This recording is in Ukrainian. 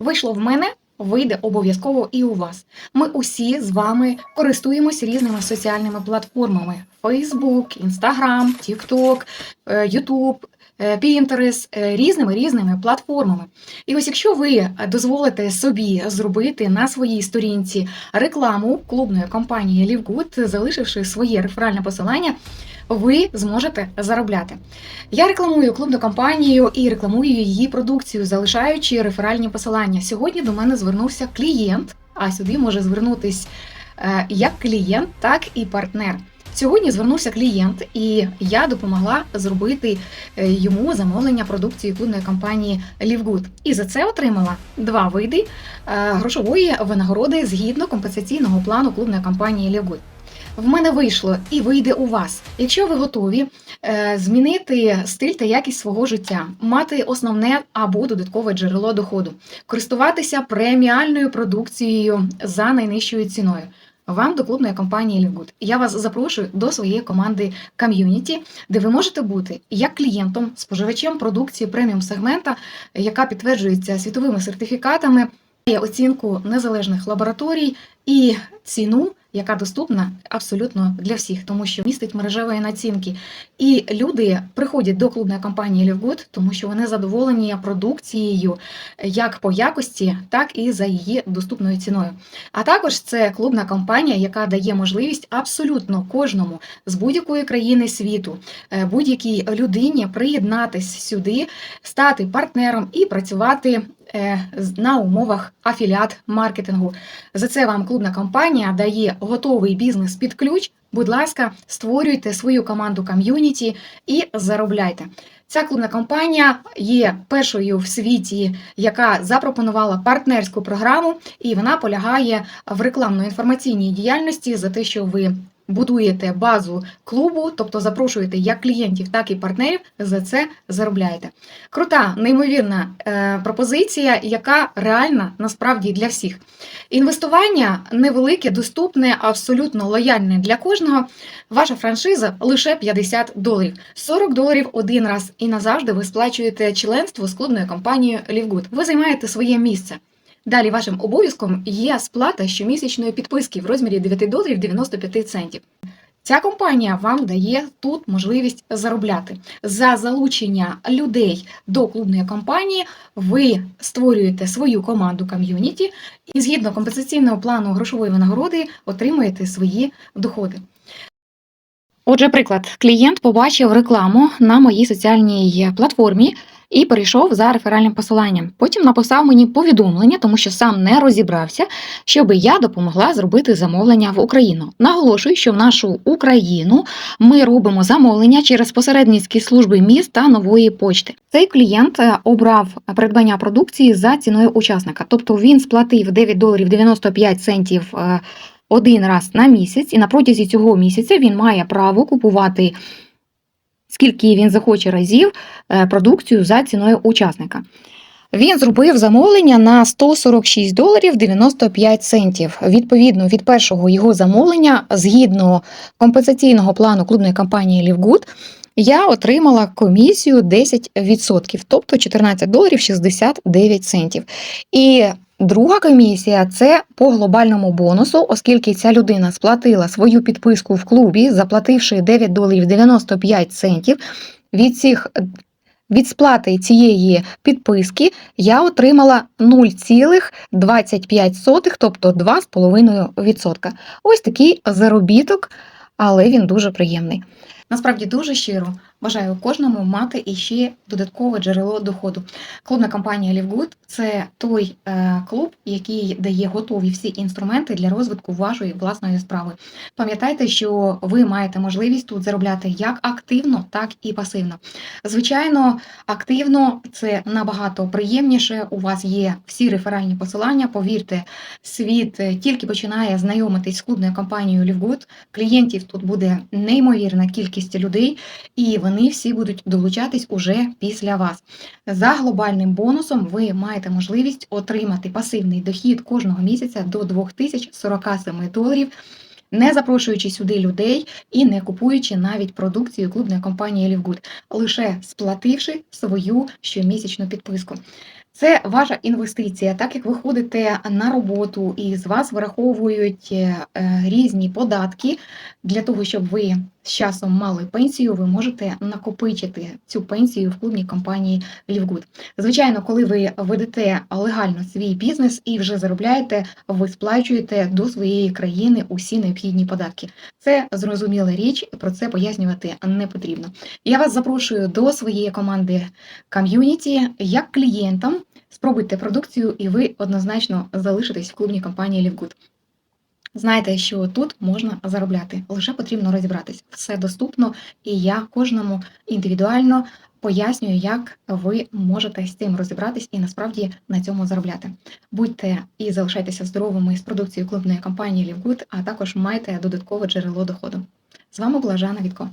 Вийшло в мене, вийде обов'язково і у вас. Ми усі з вами користуємось різними соціальними платформами: Facebook, Instagram, TikTok, е, YouTube. е, різними різними платформами. І ось якщо ви дозволите собі зробити на своїй сторінці рекламу клубної компанії LiveGood, залишивши своє реферальне посилання, ви зможете заробляти. Я рекламую клубну компанію і рекламую її продукцію, залишаючи реферальні посилання. Сьогодні до мене звернувся клієнт, а сюди може звернутись е, як клієнт, так і партнер. Сьогодні звернувся клієнт, і я допомогла зробити е, йому замовлення продукції клубної компанії LiveGood. І за це отримала два види е, грошової винагороди згідно компенсаційного плану клубної компанії LiveGood. В мене вийшло і вийде у вас. Якщо ви готові е, змінити стиль та якість свого життя, мати основне або додаткове джерело доходу, користуватися преміальною продукцією за найнижчою ціною. Вам до клубної компанії LiveGood. Я вас запрошую до своєї команди ком'юніті, де ви можете бути як клієнтом, споживачем продукції преміум сегмента, яка підтверджується світовими сертифікатами, оцінку незалежних лабораторій і ціну, яка доступна абсолютно для всіх, тому що містить мережевої націнки. І люди приходять до клубної компанії LiveGood, тому що вони задоволені продукцією як по якості, так і за її доступною ціною. А також це клубна компанія, яка дає можливість абсолютно кожному з будь-якої країни світу, е, будь-якій людині приєднатись сюди, стати партнером і працювати на умовах афіліат маркетингу. За це вам клубна компанія дає готовий бізнес під ключ. Будь ласка, створюйте свою команду ком'юніті і заробляйте. Ця клубна компанія є першою в світі, яка запропонувала партнерську програму, і вона полягає в рекламно-інформаційній діяльності за те, що ви будуєте базу клубу, тобто запрошуєте як клієнтів, так і партнерів. За це заробляєте. Крута, неймовірна е, пропозиція, яка реальна насправді для всіх. Інвестування невелике, доступне, абсолютно лояльне для кожного. Ваша франшиза лише 50 доларів, 40 доларів один раз, і назавжди ви сплачуєте членство з клубною компанією LiveGood. Ви займаєте своє місце. Далі вашим обов'язком є сплата щомісячної підписки в розмірі 9 доларів 95 центів. Ця компанія вам дає тут можливість заробляти за залучення людей до клубної компанії. Ви створюєте свою команду ком'юніті і згідно компенсаційного плану грошової винагороди отримуєте свої доходи. Отже, приклад, клієнт побачив рекламу на моїй соціальній платформі і перейшов за реферальним посиланням. Потім написав мені повідомлення, тому що сам не розібрався, щоб я допомогла зробити замовлення в Україну. Наголошую, що в нашу Україну ми робимо замовлення через посередницькі служби міст та нової почти. Цей клієнт е, обрав придбання продукції за ціною учасника, тобто він сплатив 9 доларів 95 центів. е, Один раз на місяць, і на протязі цього місяця він має право купувати скільки він захоче разів е, продукцію за ціною учасника. Він зробив замовлення на 146 доларів 95 центів. Відповідно, від першого його замовлення, згідно компенсаційного плану клубної компанії LiveGood, я отримала комісію 10%, тобто 14 доларів 69 центів. І друга комісія це по глобальному бонусу, оскільки ця людина сплатила свою підписку в клубі, заплативши 9 доларів 95 центів. Від цих від сплати цієї підписки я отримала 0,25, тобто 2,5%. Ось такий заробіток, але він дуже приємний. Насправді дуже щиро бажаю кожному мати іще додаткове джерело доходу. Клубна компанія LiveGood – це той е, клуб, який дає готові всі інструменти для розвитку вашої власної справи. Пам'ятайте, що ви маєте можливість тут заробляти як активно, так і пасивно. Звичайно, активно це набагато приємніше. У вас є всі реферальні посилання. Повірте, світ е, тільки починає знайомитись з клубною компанією LiveGood. Клієнтів тут буде неймовірна кількість людей, і вони всі будуть долучатись уже після вас. За глобальним бонусом ви маєте можливість отримати пасивний дохід кожного місяця до 2047 доларів. Не запрошуючи сюди людей і не купуючи навіть продукцію клубної компанії LiveGood, лише сплативши свою щомісячну підписку. Це ваша інвестиція. Так як ви ходите на роботу і з вас вираховують е, різні податки для того, щоб ви з часом мали пенсію, ви можете накопичити цю пенсію в клубній компанії Лівгуд. Звичайно, коли ви ведете легально свій бізнес і вже заробляєте, ви сплачуєте до своєї країни усі необхідні податки. Це зрозуміла річ, про це пояснювати не потрібно. Я вас запрошую до своєї команди ком'юніті як клієнтам. Спробуйте продукцію, і ви однозначно залишитесь в клубній компанії Лівгуд. Знайте, що тут можна заробляти, лише потрібно розібратись. Все доступно, і я кожному індивідуально пояснюю, як ви можете з цим розібратись і насправді на цьому заробляти. Будьте і залишайтеся здоровими з продукцією клубної компанії Лівгуд, а також майте додаткове джерело доходу. З вами була Жанна Вітко.